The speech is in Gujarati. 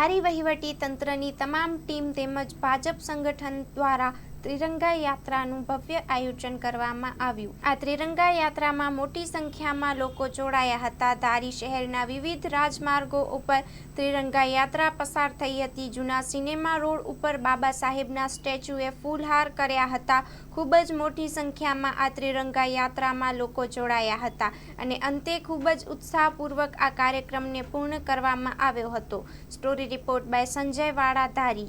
ધારી વહીવટી તંત્રની તમામ ટીમ તેમજ ભાજપ સંગઠન દ્વારા ત્રિરંગા યાત્રાનું ભવ્ય આયોજન કરવામાં આવ્યું. આ ત્રિરંગા યાત્રામાં મોટી સંખ્યામાં લોકો જોડાયા હતા. ધારી શહેરના વિવિધ રાજમાર્ગો ઉપર ત્રિરંગા યાત્રા પસાર થઈ હતી. જૂના સિનેમા રોડ ઉપર બાબા સાહેબના સ્ટેચ્યુએ ફૂલહાર કર્યા હતા. ખૂબ જ મોટી સંખ્યામાં આ ત્રિરંગા યાત્રામાં લોકો જોડાયા હતા અને અંતે ખૂબ જ ઉત્સાહપૂર્વક આ કાર્યક્રમને પૂર્ણ કરવામાં આવ્યો હતો. સ્ટોરી રિપોર્ટ બાય સંજય વાળા, ધારી.